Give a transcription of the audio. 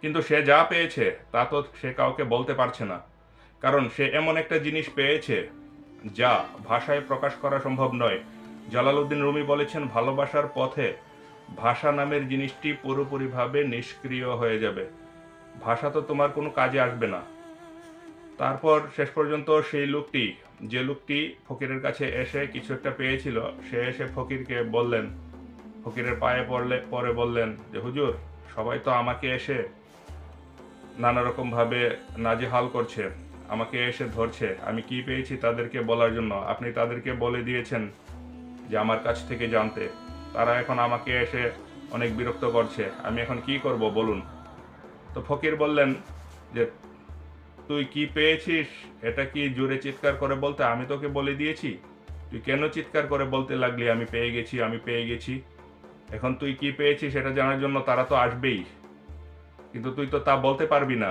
কিন্তু সে যা পেয়েছে, তা তো সে কাউকে বলতে পারছে না। কারণ সে এমন একটা জিনিস পেয়েছে, যা ভাষায় প্রকাশ করা সম্ভব নয়। জালালউদ্দিন রুমি বলেছেন, ভালোবাসার পথে ভাষা নামের জিনিসটি পুরোপুরিভাবে নিষ্ক্রিয় হয়ে যাবে। ভাষা তো তোমার কোনো কাজে আসবে না। তারপর শেষ পর্যন্ত সেই লোকটি, যে লোকটি ফকিরের কাছে এসে কিছু একটা পেয়েছিল, সে এসে ফকিরকে বললেন, ফকিরের পায়ে পড়লে, পরে বললেন যে, হুজুর, সবাই তো আমাকে এসে নানা রকম ভাবে নাজেহাল করছে, আমাকে এসে ধরছে। আমি কি পেয়েছি তাদেরকে বলার জন্য? আপনি তাদেরকে বলে দিয়েছেন যে আমার কাছ থেকে জানতে। তারা এখন আমাকে এসে অনেক বিরক্ত করছে। আমি এখন কি করব বলুন? তো ফকির বললেন যে, তুই কি পেয়েছিস? এটা কি জোরে চিৎকার করে বলতে আমি তোকে বলে দিয়েছি? তুই কেন চিৎকার করে বলতে লাগলি? আমি পেয়ে গেছি, আমি পেয়ে গেছি। এখন তুই কি পেয়েছিস সেটা জানার জন্য তারা তো আসবেই। কিন্তু তুই তো তা বলতে পারবি না।